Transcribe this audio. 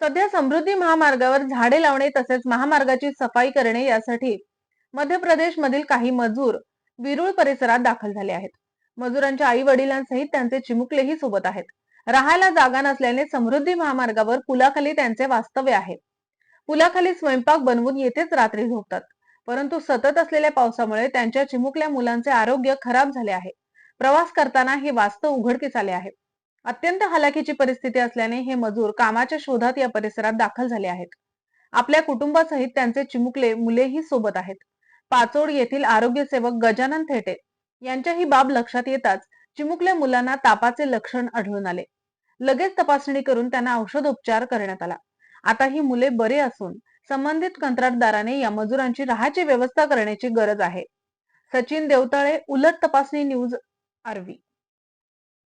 सध्या समृद्धी महामार्गावर झाडे लावणे तसेच महामार्गाची सफाई करणे यासाठी मध्य प्रदेश मधील काही मजूर विरुळ परिसरात दाखल झाले आहेत. मजुरांच्या आई वडिलांसहित त्यांचे चिमुकलेही सोबत आहेत. राहायला जागा नसल्याने समृद्धी महामार्गावर पुलाखाली त्यांचे वास्तव्य आहे. पुलाखाली स्वयंपाक बनवून येथेच रात्री झोपतात. परंतु सतत असलेल्या पावसामुळे त्यांच्या चिमुकल्या मुलांचे आरोग्य खराब झाले आहे. प्रवास करताना हे वास्तव उघडकीस आले आहे. अत्यंत हलाखीची परिस्थिती असल्याने हे मजूर कामाच्या शोधात या परिसरात दाखल झाले आहेत. आपल्या कुटुंबासहित त्यांचे चिमुकले मुलेही सोबत आहेत. पाचोड येथील आरोग्य सेवक गजानन थेटे यांच्या ही बाब लक्षात येताच चिमुकल्या मुलांना तापाचे लक्षण आढळून आले. लगेच तपासणी करून त्यांना औषधोपचार करण्यात आला. आता ही मुले बरे असून संबंधित कंत्राटदाराने या मजुरांची राहायची व्यवस्था करण्याची गरज आहे. सचिन देवताळे उलट तपासणी न्यूज आरवी.